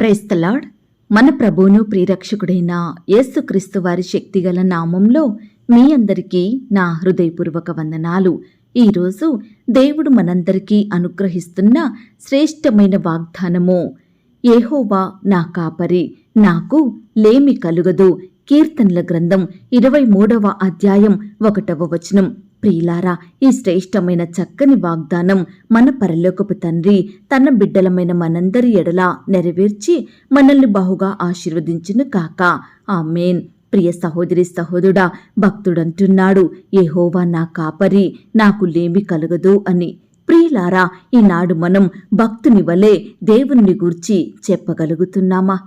Praise the Lord మన ప్రభువును ప్రియరక్షకుడైన యేసుక్రీస్తు వారి శక్తిగల నామంలో మీ అందరికీ నా హృదయపూర్వక వందనాలు. ఈరోజు దేవుడు మనందరికీ అనుగ్రహిస్తున్న శ్రేష్టమైన వాగ్దానము ఏహోవా నా కాపరి నాకు లేమి కలుగదు. కీర్తనల గ్రంథం ఇరవై మూడవ అధ్యాయం ఒకటవ వచనం. ప్రియులారా ఈ శ్రేష్టమైన చక్కని వాగ్దానం మన పరలోకపు తండ్రి తన బిడ్డలమైన మనందరి ఎడలా నెరవేర్చి మనల్ని బహుగా ఆశీర్వదించును కాక. ఆమెన్. ప్రియ సహోదరి సహోదరుడా భక్తుడంటున్నాడు ఏహోవా నా కాపరి నాకు లేమి కలగదు అని. ప్రియులారా ఈనాడు మనం భక్తుని వలె దేవుని గూర్చి చెప్పగలుగుతున్నామా?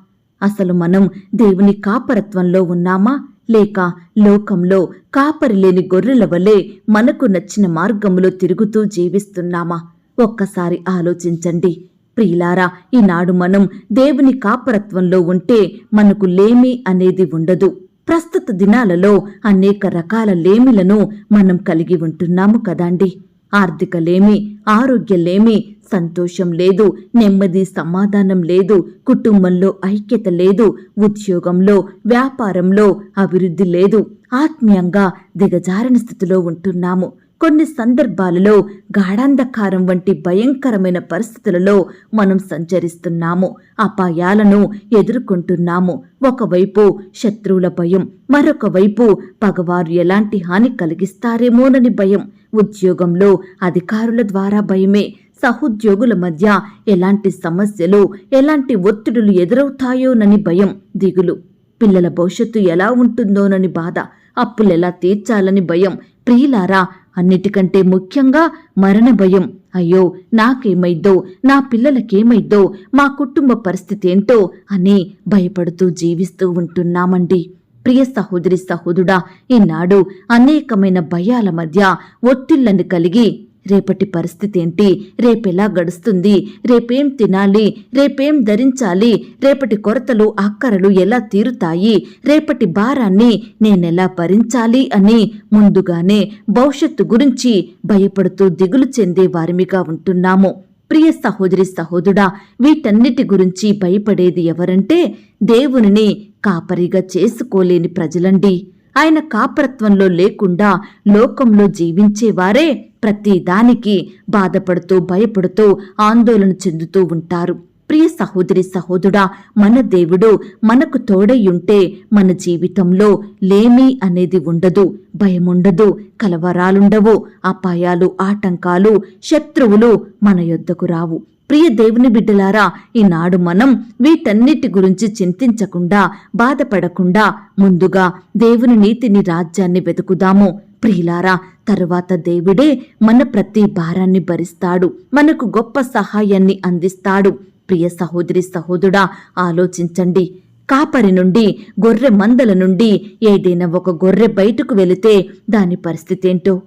అసలు మనం దేవుని కాపరత్వంలో ఉన్నామా? లేక లోకంలో కాపరి లేని గొర్రెల వలె మనకు నచ్చిన మార్గములో తిరుగుతూ జీవిస్తున్నామా? ఒక్కసారి ఆలోచించండి. ప్రియులారా ఈనాడు మనం దేవుని కాపరత్వంలో ఉంటే మనకు లేమి అనేది ఉండదు. ప్రస్తుత దినాలలో అనేక రకాల లేమిలను మనం కలిగి ఉంటున్నాము కదండి. ఆర్థికలేమి ఆరోగ్యలేమి లేమి సంతోషం లేదు నెమ్మది సమాధానం లేదు కుటుంబంలో ఐక్యత లేదు ఉద్యోగంలో వ్యాపారంలో అభివృద్ధి లేదు ఆత్మీయంగా దిగజారిన స్థితిలో ఉంటున్నాము. కొన్ని సందర్భాలలో గాఢాంధకారం వంటి భయంకరమైన పరిస్థితులలో మనం సంచరిస్తున్నాము. అపాయాలను ఎదుర్కొంటున్నాము. ఒకవైపు శత్రువుల భయం మరొక వైపు పగవారు ఎలాంటి హాని కలిగిస్తారేమోనని భయం. ఉద్యోగంలో అధికారుల ద్వారా భయమే. సహోద్యోగుల మధ్య ఎలాంటి సమస్యలు ఎలాంటి ఒత్తిడులు ఎదురవుతాయోనని భయం. దిగులు. పిల్లల భవిష్యత్తు ఎలా ఉంటుందోనని బాధ. అప్పులెలా తీర్చాలని భయం. ప్రియులారా అన్నిటికంటే ముఖ్యంగా మరణ భయం. అయ్యో నాకేమైద్దో నా పిల్లలకేమైద్దో మా కుటుంబ పరిస్థితి ఏంటో? అని భయపడుతూ జీవిస్తూ ఉంటున్నామండి. ప్రియ సహోదరి సహోదుడా ఈనాడు అనేకమైన భయాల మధ్య ఒత్తిళ్ళను కలిగి రేపటి పరిస్థితి ఏంటి రేపెలా గడుస్తుంది? రేపేం తినాలి? రేపేం ధరించాలి? రేపటి కొరతలు అక్కరలు ఎలా తీరుతాయి? రేపటి భారాన్ని నేనెలా భరించాలి అని ముందుగానే భవిష్యత్తు గురించి భయపడుతూ దిగులు చెందే వారిమిగా ఉంటున్నాము. ప్రియ సహోదరి సహోదుడా వీటన్నిటి గురించి భయపడేది ఎవరంటే దేవునిని కాపరిగా చేసుకోలేని ప్రజలండి. ఆయన కాపరత్వంలో లేకుండా లోకంలో జీవించేవారే ప్రతి దానికి బాధపడుతూ భయపడుతూ ఆందోళన చెందుతూ ఉంటారు. ప్రియ సహోదరి సహోదరుడా మన దేవుడు మనకు తోడయ్యుంటే మన జీవితంలో లేమి అనేది ఉండదు భయముండదు కలవరాలుండవు అపాయాలు ఆటంకాలు శత్రువులు మన యొద్దకు రావు. ప్రియ దేవుని బిడ్డలారా ఈనాడు మనం వీటన్నిటి గురించి చింతించకుండా బాధపడకుండా ముందుగా దేవుని నీతిని రాజ్యాన్ని వెతుకుదాము. ప్రియులారా తరువాత దేవుడే మన ప్రతి భారాన్ని భరిస్తాడు మనకు గొప్ప సహాయాన్ని అందిస్తాడు. ప్రియ సహోదరి సహోదరుడా ఆలోచించండి. కాపరి నుండి గొర్రె మందల నుండి ఏదైనా ఒక గొర్రె బయటకు వెళితే దాని పరిస్థితి ఏంటో?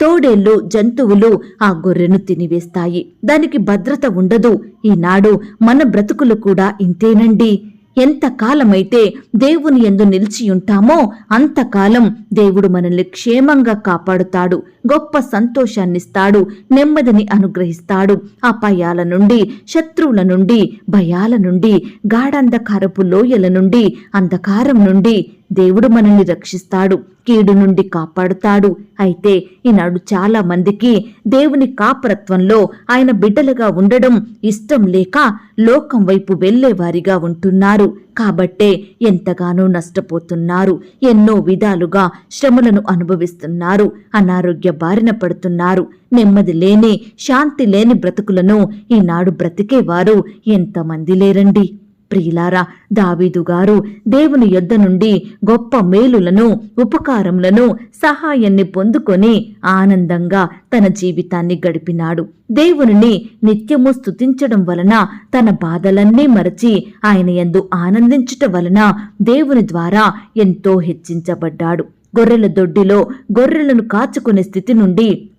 తోడేళ్ళు జంతువులు ఆ గొర్రెను తినివేస్తాయి. దానికి భద్రత ఉండదు. ఈనాడు మన బ్రతుకులు కూడా ఇంతేనండి. ఎంతకాలమైతే దేవుని ఎందు నిలిచియుంటామో అంతకాలం దేవుడు మనల్ని క్షేమంగా కాపాడుతాడు. గొప్ప సంతోషాన్నిస్తాడు నెమ్మదిని అనుగ్రహిస్తాడు. అపాయాల నుండి శత్రువుల నుండి భయాల నుండి గాఢంధకారపు లోయల నుండి అంధకారం నుండి దేవుడు మనల్ని రక్షిస్తాడు కీడు నుండి కాపాడుతాడు. అయితే ఈనాడు చాలా మందికి దేవుని కాపరత్వంలో ఆయన బిడ్డలుగా ఉండడం ఇష్టం లేక లోకం వైపు వెళ్ళేవారిగా ఉంటున్నారు. కాబట్టే ఎంతగానో నష్టపోతున్నారు ఎన్నో విధాలుగా శ్రమలను అనుభవిస్తున్నారు. అనారోగ్య బారిన పడుతున్నారు. నెమ్మది లేని శాంతి లేని బ్రతుకులను ఈనాడు బ్రతికేవారు ఎంతమంది లేరండి. ప్రియులారా దావీదు గారు దేవుని యొద్ద నుండి గొప్ప మేలులను ఉపకారములను సహాయాన్ని పొందుకొని ఆనందంగా తన జీవితాన్ని గడిపినాడు. దేవునిని నిత్యము స్తుతించడం వలన తన బాధలన్నీ మరచి ఆయన ఎందు ఆనందించుట వలన దేవుని ద్వారా ఎంతో హెచ్చించబడ్డాడు. గొర్రెల దొడ్డిలో గొర్రెలను కాచుకునే స్థితి నుండి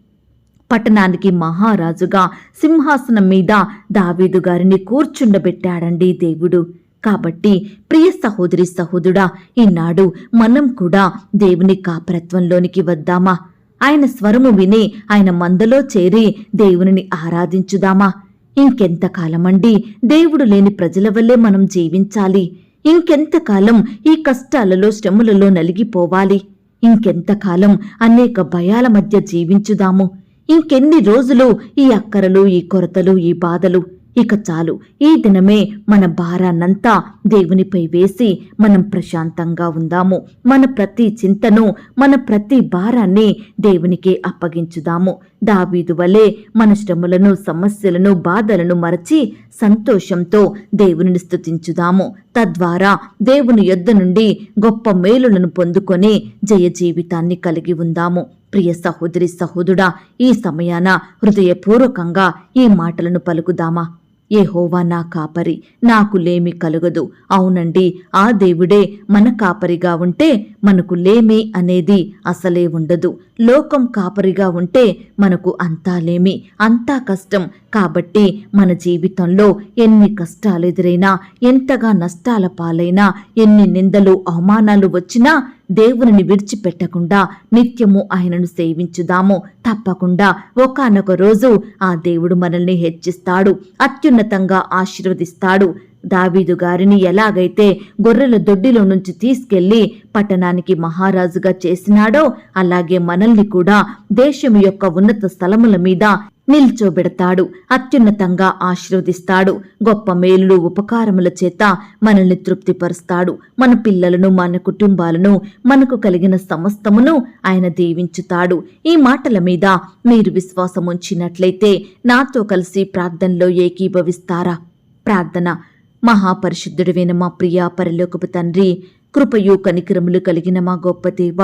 పట్టణానికి మహారాజుగా సింహాసనం మీద దావీదు గారిని కూర్చుండబెట్టాడండి దేవుడు. కాబట్టి ప్రియ సహోదరి సహోదరుడా ఈనాడు మనం కూడా దేవుని కాపరత్వంలోనికి వద్దామా? ఆయన స్వరము విని ఆయన మందలో చేరి దేవునిని ఆరాధించుదామా? ఇంకెంతకాలమండి దేవుడు లేని ప్రజల వల్లే మనం జీవించాలి. ఇంకెంతకాలం ఈ కష్టాలలో శ్రమలలో నలిగిపోవాలి? ఇంకెంతకాలం అనేక భయాల మధ్య జీవించుదాము. ఇంకెన్ని రోజులు ఈ అక్కరలు ఈ కొరతలు ఈ బాధలు? ఇక చాలు ఈ దినమే మన భారాన్నంతా దేవునిపై వేసి మనం ప్రశాంతంగా ఉందాము. మన ప్రతి చింతను మన ప్రతి భారాన్ని దేవునికి అప్పగించుదాము. దావీదు వలె మన శ్రమలను సమస్యలను బాధలను మరచి సంతోషంతో దేవునిని స్తుతించుదాము. తద్వారా దేవుని యొద్ద నుండి గొప్ప మేలులను పొందుకొని జయ జీవితాన్ని కలిగి ఉందాము. ప్రియ సహోదరి సహోదుడా ఈ సమయాన హృదయపూర్వకంగా ఈ మాటలను పలుకుదామా? ఏహోవా నా కాపరి నాకు లేమి కలుగదు. అవునండి ఆ దేవుడే మన కాపరిగా ఉంటే మనకు లేమి అనేది అసలే ఉండదు. లోకం కాపరిగా ఉంటే మనకు అంతా లేమి అంతా కష్టం. కాబట్టి మన జీవితంలో ఎన్ని కష్టాలు ఎదురైనా ఎంతగా నష్టాల పాలైనా ఎన్ని నిందలు అవమానాలు వచ్చినా దేవుని విడిచిపెట్టకుండా నిత్యము ఆయనను సేవించుదాము. తప్పకుండా ఒకానొక రోజు ఆ దేవుడు మనల్ని హెచ్చిస్తాడు అత్యున్నతంగా ఆశీర్వదిస్తాడు. దావీదు గారిని ఎలాగైతే గొర్రెల దొడ్డిలో నుంచి తీసుకెళ్ళి పట్టణానికి మహారాజుగా చేసినాడో అలాగే మనల్ని కూడా దేశం యొక్క ఉన్నత స్థలముల మీద నిల్చోబెడతాడు. అత్యున్నతంగా ఆశీర్వదిస్తాడు. గొప్ప మేలులు ఉపకారముల చేత మనల్ని తృప్తిపరుస్తాడు. మన పిల్లలను మన కుటుంబాలను మనకు కలిగిన సమస్తమును ఆయన దీవించుతాడు. ఈ మాటల మీద మీరు విశ్వాసం ఉంచినట్లయితే నాతో కలిసి ప్రార్థనలో ఏకీభవిస్తారా? ప్రార్థన. మహాపరిశుద్ధుడివైన మా ప్రియా పరలోకపు తండ్రి కృపయు కనికరములు కలిగిన మా గొప్ప దేవ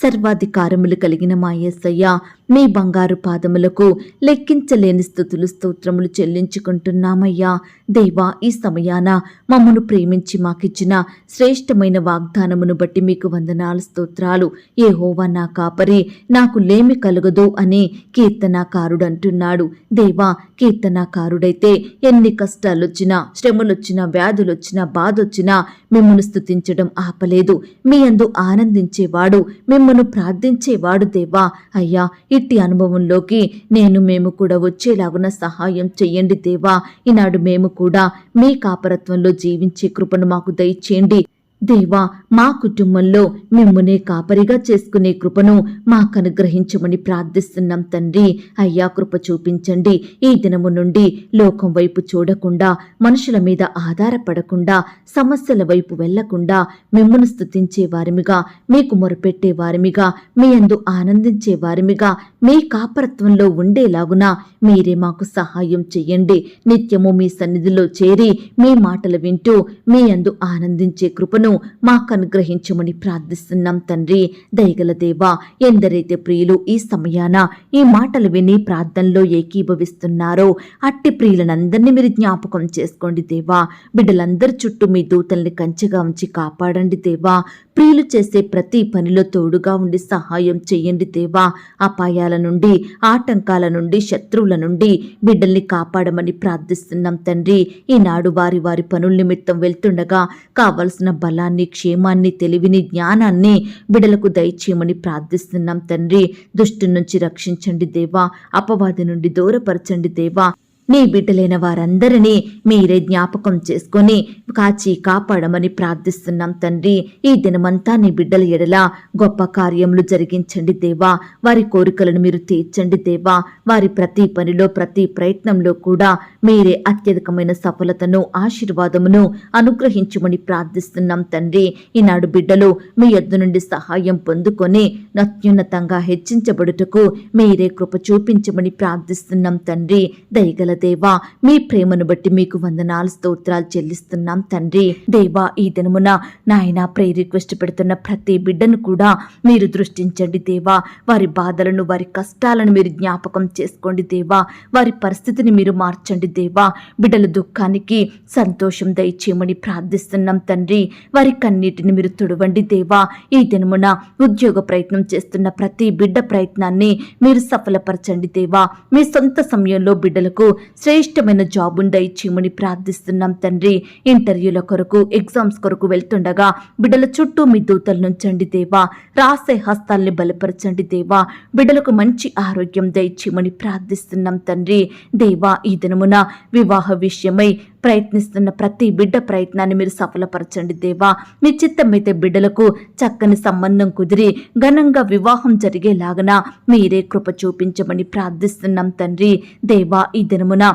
సర్వాధికారములు కలిగిన మా ఎస్సయ్య మీ బంగారు పాదములకు లెక్కించలేని స్థుతులు స్తోత్రములు చెల్లించుకుంటున్నామయ్యా. దేవా ఈ సమయాన మమ్మను ప్రేమించి మాకిచ్చిన శ్రేష్టమైన వాగ్దానమును బట్టి మీకు వందనాలు స్తోత్రాలు. ఏ హోవా నా కాపరి నాకు లేమి కలుగదు అని కీర్తనాకారుడు అంటున్నాడు దేవా కీర్తనాకారుడైతే ఎన్ని కష్టాలొచ్చినా శ్రమలొచ్చినా వ్యాధులొచ్చినా బాధొచ్చినా మిమ్మల్ని స్థుతించడం ఆపలేదు. మీ అందు ఆనందించేవాడు మిమ్మను ప్రార్థించేవాడు దేవా. అయ్యా ఇట్టి అనుభవంలోకి నేను మేము కూడా వచ్చేలాగున సహాయం చెయ్యండి దేవా. ఈనాడు మేము కూడా మీ కాపరత్వంలో జీవించే కృపను మాకు దయచేయండి. దేవా మా కుటుంబంలో మిమ్మునే కాపరిగా చేసుకునే కృపను మాకు అనుగ్రహించమని ప్రార్థిస్తున్నాం తండ్రి. అయ్యా కృప చూపించండి. ఈ దినము నుండి లోకం వైపు చూడకుండా మనుషుల మీద ఆధారపడకుండా సమస్యల వైపు వెళ్ళకుండా మిమ్మును స్థుతించే వారిమిగా మీకు మొరపెట్టే వారిమిగా మీ అందు ఆనందించే వారిమిగా మీ కాపరత్వంలో ఉండేలాగున మీరే మాకు సహాయం చెయ్యండి. నిత్యము మీ సన్నిధిలో చేరి మీ మాటలు వింటూ మీ అందు ఆనందించే కృపను మాకు అనుగ్రహించమని ప్రార్థిస్తున్నాం తండ్రి. దయగల దేవా ఎందరైతే ప్రియులు ఈ సమయాన ఈ మాటలు విని ప్రార్థనలో ఏకీభవిస్తున్నారో అట్టి ప్రియులనందరినీ మీరు జ్ఞాపకం చేసుకోండి దేవా. బిడ్డలందరి చుట్టూ మీ దూతల్ని కంచెగా ఉంచి కాపాడండి దేవా. స్త్రీలు చేసే ప్రతి పనిలో తోడుగా ఉండి సహాయం చేయండి దేవా. అపాయాల నుండి ఆటంకాల నుండి శత్రువుల నుండి బిడ్డల్ని కాపాడమని ప్రార్థిస్తున్నాం తండ్రి. ఈనాడు వారి వారి పనుల నిమిత్తం వెళ్తుండగా కావలసిన బలాన్ని క్షేమాన్ని తెలివిని జ్ఞానాన్ని బిడ్డలకు దయచేయమని ప్రార్థిస్తున్నాం తండ్రి. దుష్టు నుంచి రక్షించండి దేవా. అపవాది నుండి దూరపరచండి దేవా. నీ బిడ్డలైన వారందరినీ మీరే జ్ఞాపకం చేసుకొని కాచి కాపాడమని ప్రార్థిస్తున్నాం తండ్రి. ఈ దినమంతా నీ బిడ్డల ఎడల గొప్ప కార్యములు జరిగించండి దేవా. వారి కోరికలను మీరు తీర్చండి దేవా. వారి ప్రతి పనిలో ప్రతి ప్రయత్నంలో కూడా మీరే అత్యధికమైన సఫలతను ఆశీర్వాదమును అనుగ్రహించమని ప్రార్థిస్తున్నాం తండ్రి. ఈనాడు బిడ్డలు మీ యొద్ద నుండి సహాయం పొందుకొని అత్యున్నతంగా హెచ్చించబడుటకు మీరే కృప చూపించమని ప్రార్థిస్తున్నాం తండ్రి. దయగల దేవా మీ ప్రేమను బట్టి మీకు వందనాలు స్తోత్రాలు చెల్లిస్తున్నాం తండ్రి. దేవా ఈ దినమున నాయన ప్రే రిక్వెస్ట్ పెడుతున్న ప్రతి బిడ్డను కూడా మీరు దృష్టించండి దేవా. వారి బాధలను వారి కష్టాలను మీరు జ్ఞాపకం చేసుకోండి దేవా. వారి పరిస్థితిని మీరు మార్చండి దేవా. బిడ్డల దుఃఖానికి సంతోషం దయచేయమని ప్రార్థిస్తున్నాం తండ్రి. వారి కన్నీటిని మీరు తుడవండి దేవా. ఈ దినమున ఉద్యోగ ప్రయత్నం చేస్తున్న ప్రతి బిడ్డ ప్రయత్నాన్ని మీరు సఫలపరచండి దేవా. మీ సొంత సమయంలో బిడ్డలకు శ్రేష్టమైన జాబును దయచేయమని ప్రార్థిస్తున్నాం తండ్రి. ఇంటర్వ్యూల కొరకు ఎగ్జామ్స్ కొరకు వెళ్తుండగా బిడ్డల చుట్టూ మీ దూతలు నుంచండి దేవా. రాసే హస్తాల్ని బలపరచండి దేవా. బిడ్డలకు మంచి ఆరోగ్యం దయచేయమని ప్రార్థిస్తున్నాం తండ్రి. దేవా ఈ దినమున వివాహ విషయమై ప్రయత్నిస్తున్న ప్రతి బిడ్డ ప్రయత్నాన్ని మీరు సఫలపరచండి దేవా. మీ చిత్తమైతే బిడ్డలకు చక్కని సంబంధం కుదిరి ఘనంగా వివాహం జరిగేలాగన మీరే కృప చూపించమని ప్రార్థిస్తున్నాం తండ్రి. దేవా ఈ దినమున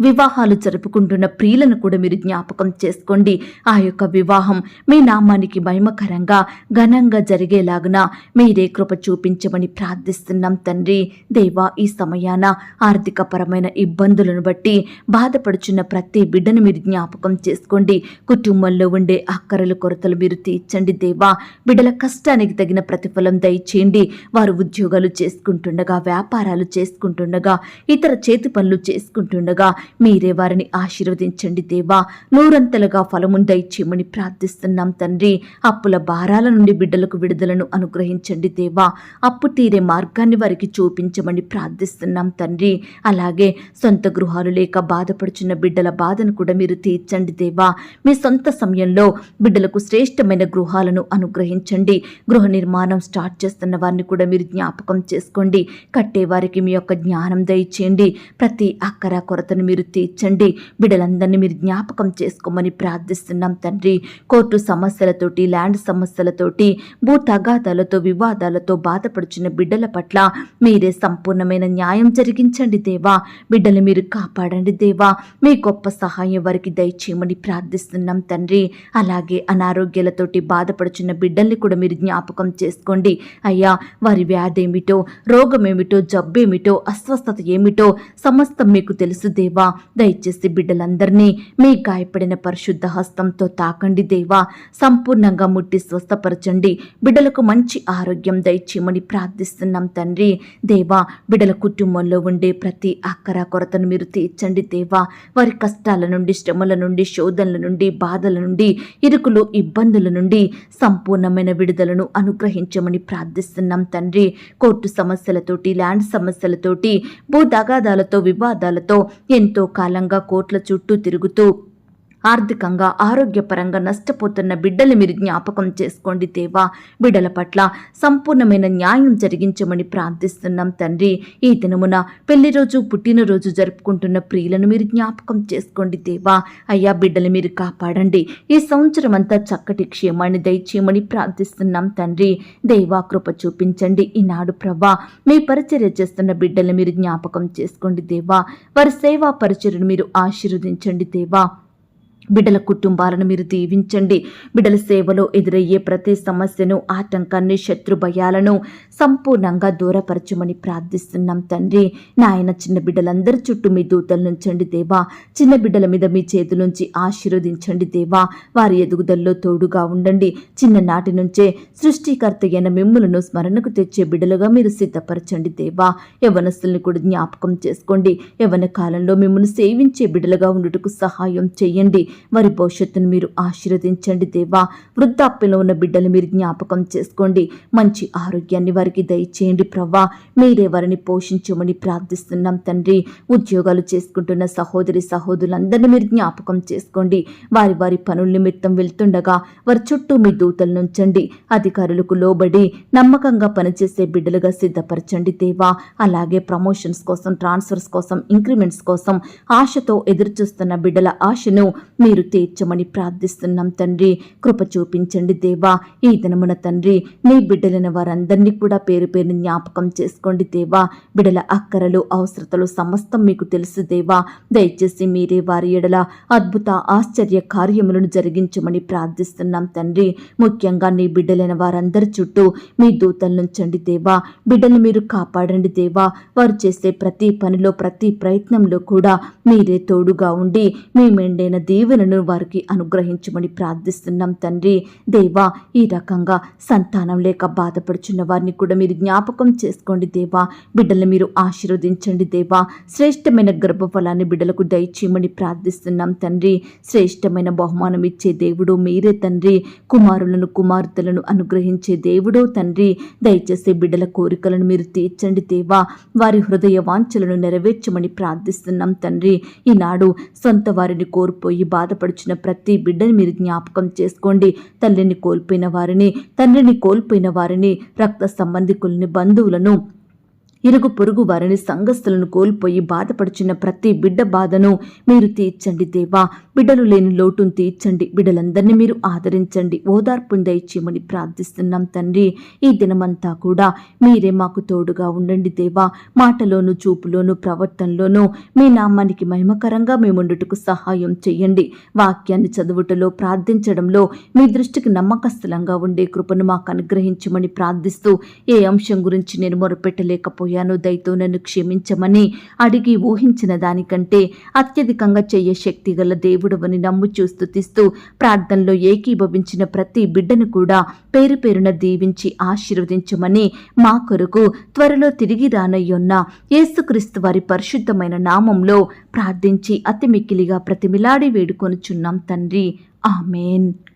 వివాహాలు జరుపుకుంటున్న ప్రియులను కూడా మీరు జ్ఞాపకం చేసుకోండి. ఆ యొక్క వివాహం మీ నామానికి మహిమకరంగా ఘనంగా జరిగేలాగున మీరే కృప చూపించమని ప్రార్థిస్తున్నాం తండ్రి. దేవా ఈ సమయాన ఆర్థికపరమైన ఇబ్బందులను బట్టి బాధపడుచున్న ప్రతి బిడ్డను మీరు జ్ఞాపకం చేసుకోండి. కుటుంబంలో ఉండే అక్కరల కొరతలు మీరు తీర్చండి దేవా. బిడ్డల కష్టానికి తగిన ప్రతిఫలం దయచేయండి. వారు ఉద్యోగాలు చేసుకుంటుండగా వ్యాపారాలు చేసుకుంటుండగా ఇతర చేతి పనులు చేసుకుంటుండగా మీరే వారిని ఆశీర్వదించండి దేవా. నూరంతలుగా ఫలమును దయచేయమని ప్రార్థిస్తున్నాం తండ్రి. అప్పుల భారాల నుండి బిడ్డలకు విడుదలను అనుగ్రహించండి దేవా. అప్పు తీరే మార్గాన్ని వారికి చూపించమని ప్రార్థిస్తున్నాం తండ్రి. అలాగే సొంత గృహాలు లేక బాధపడుచున్న బిడ్డల బాధను కూడా మీరు తీర్చండి దేవా. మీ సొంత సమయంలో బిడ్డలకు శ్రేష్టమైన గృహాలను అనుగ్రహించండి. గృహ నిర్మాణం స్టార్ట్ చేస్తున్న వారిని కూడా మీరు జ్ఞాపకం చేసుకోండి. కట్టేవారికి మీ యొక్క జ్ఞానం దయచేయండి. ప్రతి అక్కర కొరతను మీరు తీర్చండి. బిడ్డలందరినీ మీరు జ్ఞాపకం చేసుకోమని ప్రార్థిస్తున్నాం తండ్రి. కోర్టు సమస్యలతోటి ల్యాండ్ సమస్యలతోటి భూ తగాదాలతో వివాదాలతో బాధపడుచున్న బిడ్డల పట్ల మీరే సంపూర్ణమైన న్యాయం జరిగించండి దేవా. బిడ్డలు మీరు కాపాడండి దేవా. మీ గొప్ప సహాయం వారికి దయచేయమని ప్రార్థిస్తున్నాం తండ్రి. అలాగే అనారోగ్యాలతోటి బాధపడుచున్న బిడ్డల్ని కూడా మీరు జ్ఞాపకం చేసుకోండి. అయ్యా వారి వ్యాధి ఏమిటో రోగమేమిటో జబ్బేమిటో అస్వస్థత ఏమిటో సమస్తం మీకు తెలుసు దేవా. దయచేసి బిడ్డలందరినీ మీ గాయపడిన పరిశుద్ధ హస్తంతో తాకండి దేవా. సంపూర్ణంగా ముట్టి స్వస్థపరచండి. బిడ్డలకు మంచి ఆరోగ్యం దయచేయమని ప్రార్థిస్తున్నాం తండ్రి. దేవా బిడ్డల కుటుంబంలో ఉండే ప్రతి అక్కర కొరతను మీరు తీర్చండి దేవా. వారి కష్టాల నుండి శ్రమల నుండి శోధనల నుండి బాధల నుండి ఇరుకులు ఇబ్బందుల నుండి సంపూర్ణమైన విడుదలను అనుగ్రహించమని ప్రార్థిస్తున్నాం తండ్రి. కోర్టు సమస్యలతోటి ల్యాండ్ సమస్యలతోటి భూ తగాదాలతో వివాదాలతో ఎంతో కాలంగా కోట్ల చుట్టూ తిరుగుతూ ఆర్థికంగా ఆరోగ్యపరంగా నష్టపోతున్న బిడ్డలు మీరు జ్ఞాపకం చేసుకోండి దేవా. బిడ్డల పట్ల సంపూర్ణమైన న్యాయం జరిగించమని ప్రార్థిస్తున్నాం తండ్రి. ఈ దినమున పెళ్ళి రోజు పుట్టినరోజు జరుపుకుంటున్న ప్రియులను మీరు జ్ఞాపకం చేసుకోండి దేవా. అయ్యా బిడ్డలు మీరు కాపాడండి. ఈ సంవత్సరం అంతా చక్కటి క్షేమాన్ని దయచేయమని ప్రార్థిస్తున్నాం తండ్రి. దేవా కృప చూపించండి. ఈనాడు ప్రభా మీ పరిచర్య చేస్తున్న బిడ్డలు మీరు జ్ఞాపకం చేసుకోండి దేవా. వారి సేవా పరిచర్యను మీరు ఆశీర్వదించండి దేవా. బిడ్డల కుటుంబాలను మీరు దీవించండి. బిడ్డల సేవలో ఎదురయ్యే ప్రతి సమస్యను ఆటంకాన్ని శత్రు భయాలను సంపూర్ణంగా దూరపరచమని ప్రార్థిస్తున్నాం తండ్రి. నాయన చిన్న బిడ్డలందరి చుట్టూ మీ దూతలు నుంచండి దేవా. చిన్న బిడ్డల మీద మీ చేతులుంచి ఆశీర్వదించండి దేవా. వారి ఎదుగుదలలో తోడుగా ఉండండి. చిన్ననాటి నుంచే సృష్టికర్త అయిన మిమ్ములను స్మరణకు తెచ్చే బిడ్డలుగా మీరు సిద్ధపరచండి దేవా. యవనస్తుల్ని కూడా జ్ఞాపకం చేసుకోండి. యవన కాలంలో మిమ్మల్ని సేవించే బిడ్డలుగా ఉండుటకు సహాయం చేయండి. వారి భవిష్యత్తును మీరు ఆశీర్వదించండి దేవా. వృద్ధాప్యంలో ఉన్న బిడ్డలు మీరు జ్ఞాపకం చేసుకోండి. మంచి ఆరోగ్యాన్ని వారికి దయచేయండి ప్రవ్వా. మీరే వారిని పోషించమని ప్రార్థిస్తున్నాం తండ్రి. ఉద్యోగాలు చేసుకుంటున్న సహోదరి సహోదరులందరినీ మీరు జ్ఞాపకం చేసుకోండి. వారి వారి పనుల నిమిత్తం వెళ్తుండగా వారి చుట్టూ మీ దూతలు నుంచండి అధికారులకు లోబడి నమ్మకంగా పనిచేసే బిడ్డలుగా సిద్ధపరచండి దేవా. అలాగే ప్రమోషన్స్ కోసం ట్రాన్స్ఫర్స్ కోసం ఇంక్రిమెంట్స్ కోసం ఆశతో ఎదురుచూస్తున్న బిడ్డల ఆశను మీరు తీర్చమని ప్రార్థిస్తున్నాం తండ్రి. కృప చూపించండి దేవా. ఈ దినమున తండ్రి నీ బిడ్డలైన వారందరినీ కూడా పేరు పేరు జ్ఞాపకం చేసుకోండి దేవా. బిడ్డల అక్కరలు అవసరతలు సమస్తం మీకు తెలుసు దేవా. దయచేసి మీరే వారి ఎడల అద్భుత ఆశ్చర్య కార్యములను జరిగించమని ప్రార్థిస్తున్నాం తండ్రి. ముఖ్యంగా నీ బిడ్డలైన వారందరి చుట్టూ మీ దూతలనుంచండి దేవా. బిడ్డలు మీరు కాపాడండి దేవా. వారు చేసే ప్రతి పనిలో ప్రతి ప్రయత్నంలో కూడా మీరే తోడుగా ఉండి మీ మెండైన దీవెన దీవెనను వారికి అనుగ్రహించమని ప్రార్థిస్తున్నాం తండ్రి. దేవా ఈ రకంగా సంతానం లేక బాధపడుచున్న వారిని కూడా మీరు జ్ఞాపకం చేసుకోండి దేవా. బిడ్డలను మీరు ఆశీర్వదించండి దేవా. శ్రేష్టమైన గర్భఫలాన్ని బిడ్డలకు దయచేయమని ప్రార్థిస్తున్నాం తండ్రి. శ్రేష్టమైన బహుమానం ఇచ్చే దేవుడు మీరే తండ్రి. కుమారులను కుమార్తెలను అనుగ్రహించే దేవుడో తండ్రి. దయచేసి బిడ్డల కోరికలను మీరు తీర్చండి దేవా. వారి హృదయ వాంఛలను నెరవేర్చమని ప్రార్థిస్తున్నాం తండ్రి. ఈనాడు సొంత వారిని కోల్పోయి బాధపడుచున్న ప్రతి బిడ్డని మీరు జ్ఞాపకం చేసుకోండి. తల్లిని కోల్పోయిన వారిని తండ్రిని కోల్పోయిన వారిని రక్త సంబంధికుల్ని బంధువులను ఇరుగు పొరుగు వారిని సంఘస్థులను కోల్పోయి బాధపడుచున్న ప్రతి బిడ్డ బాధను మీరు తీర్చండి దేవా. బిడ్డలు లేని లోటును తీర్చండి. బిడ్డలందరినీ మీరు ఆదరించండి. ఓదార్పును దయచేయమని ప్రార్థిస్తున్నాం తండ్రి. ఈ దినమంతా కూడా మీరే మాకు తోడుగా ఉండండి దేవా. మాటలోను చూపులోను ప్రవర్తనలోను మీ నామానికి మహిమకరంగా మేముండుటకు సహాయం చేయండి. వాక్యాన్ని చదువుటలో ప్రార్థించడంలో మీ దృష్టికి నమ్మకస్థలంగా ఉండే కృపను మాకు అనుగ్రహించమని ప్రార్థిస్తూ ఏ అంశం గురించి నేను మొరపెట్టలేకపోయాను. దయతో నన్ను క్షమించమని అడిగి ఊహించిన దానికంటే అత్యధికంగా చెయ్య శక్తి గల దేవుడవని నమ్ముచూ స్థుతిస్తూ ప్రార్థనలో ఏకీభవించిన ప్రతి బిడ్డను కూడా పేరు పేరున దీవించి ఆశీర్వదించమని మా కొరకు త్వరలో తిరిగి రానయ్యున్న యేసుక్రీస్తు వారి పరిశుద్ధమైన నామంలో ప్రార్థించి అతి మిక్కిలిగా ప్రతిమిలాడి వేడుకొనుచున్నాం తండ్రి. ఆమెన్.